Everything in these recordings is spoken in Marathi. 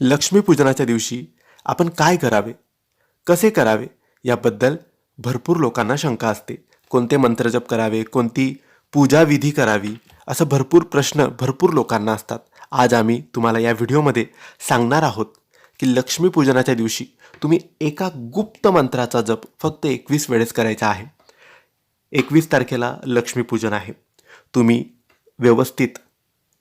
लक्ष्मीपूजनाच्या दिवशी आपण काय करावे? कसे करावे? याबद्दल भरपूर लोकांना शंका असते. कोणते मंत्रजप करावे? कोणती पूजाविधी करावी? असं भरपूर प्रश्न भरपूर लोकांना असतात. आज आम्ही तुम्हाला या व्हिडिओमध्ये सांगणार आहोत की लक्ष्मीपूजनाच्या दिवशी तुम्ही एका गुप्त मंत्राचा जप फक्त एकवीस वेळेस करायचा आहे. एकवीस तारखेला लक्ष्मीपूजन आहे. तुम्ही व्यवस्थित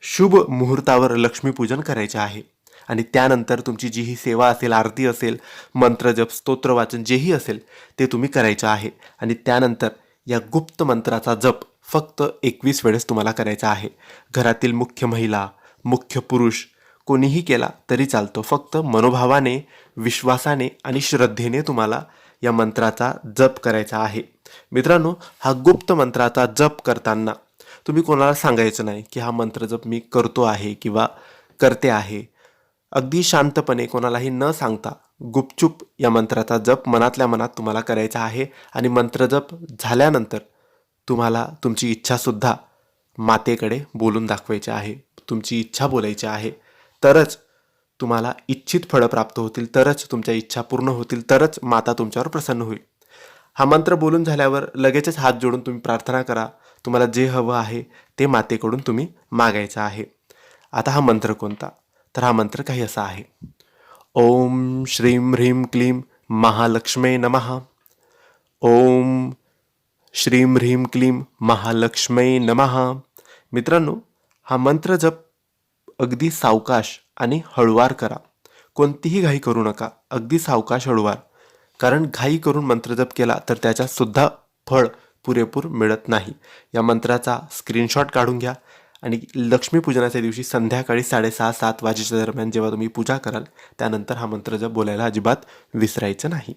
शुभ मुहूर्तावर लक्ष्मीपूजन करायचे आहे. आणि त्यानंतर तुमची जी ही सेवा असेल आरती असेल मंत्रजप स्तोत्र वाचन जेही असेल ते तुम्ही करायचं आहे. आणि त्यानंतर या गुप्त मंत्राचा जप फक्त एकवीस वेळेस तुम्हाला करायचा आहे. घरातील मुख्य महिला मुख्य पुरुष कोणीही केला तरी चालतो. फक्त मनोभावाने विश्वासाने आणि श्रद्धेने तुम्हाला या मंत्राचा जप करायचा आहे. मित्रांनो हा गुप्त मंत्राचा जप करताना तुम्ही कोणाला सांगायचं नाही की हा मंत्र जप मी करतो आहे किंवा करते आहे. अगदी शांतपणे कोणालाही न सांगता गुपचूप या मंत्राचा जप मनातल्या मनात तुम्हाला करायचा आहे आणि मंत्रजप झाल्यानंतर तुम्हाला तुमची इच्छासुद्धा मातेकडे बोलून दाखवायची आहे तुमची इच्छा बोलायची आहे. तरच तुम्हाला इच्छित फळं प्राप्त होतील तरच तुमच्या इच्छा पूर्ण होतील तरच माता तुमच्यावर प्रसन्न होईल. हा मंत्र बोलून झाल्यावर लगेचच हात जोडून तुम्ही प्रार्थना करा तुम्हाला जे हवं आहे ते मातेकडून तुम्ही मागायचं आहे. आता हा मंत्र कोणता? तर हा मंत्र काही असा आहे. ओम श्रीं ह्रीं क्लीं महालक्ष्मे नमः. ओम श्रीं ह्रीं क्लीं महालक्ष्मे नमः. मित्रांनो हा मंत्र जप अगदी सावकाश आणि हळुवार करा. कोणतीही घाई करू नका. अगदी सावकाश हळुवार. कारण घाई करून मंत्रजप केला तर त्याच्यासुद्धा फळ पुरेपूर मिळत नाही. या मंत्राचा स्क्रीनशॉट काढून घ्या. आणि लक्ष्मीपूजनाच्या दिवशी संध्याकाळी साडेसहा सात वाजेच्या दरम्यान जेव्हा तुम्ही पूजा कराल त्यानंतर हा मंत्र जप बोलायला अजिबात विसरायचं नाही.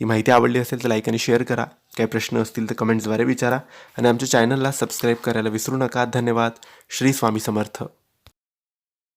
ही माहिती आवडली असेल तर लाईक आणि शेअर करा. काही प्रश्न असतील तर कमेंट्सद्वारे विचारा. आणि आमच्या चॅनलला सबस्क्राईब करायला विसरू नका. धन्यवाद. श्री स्वामी समर्थ.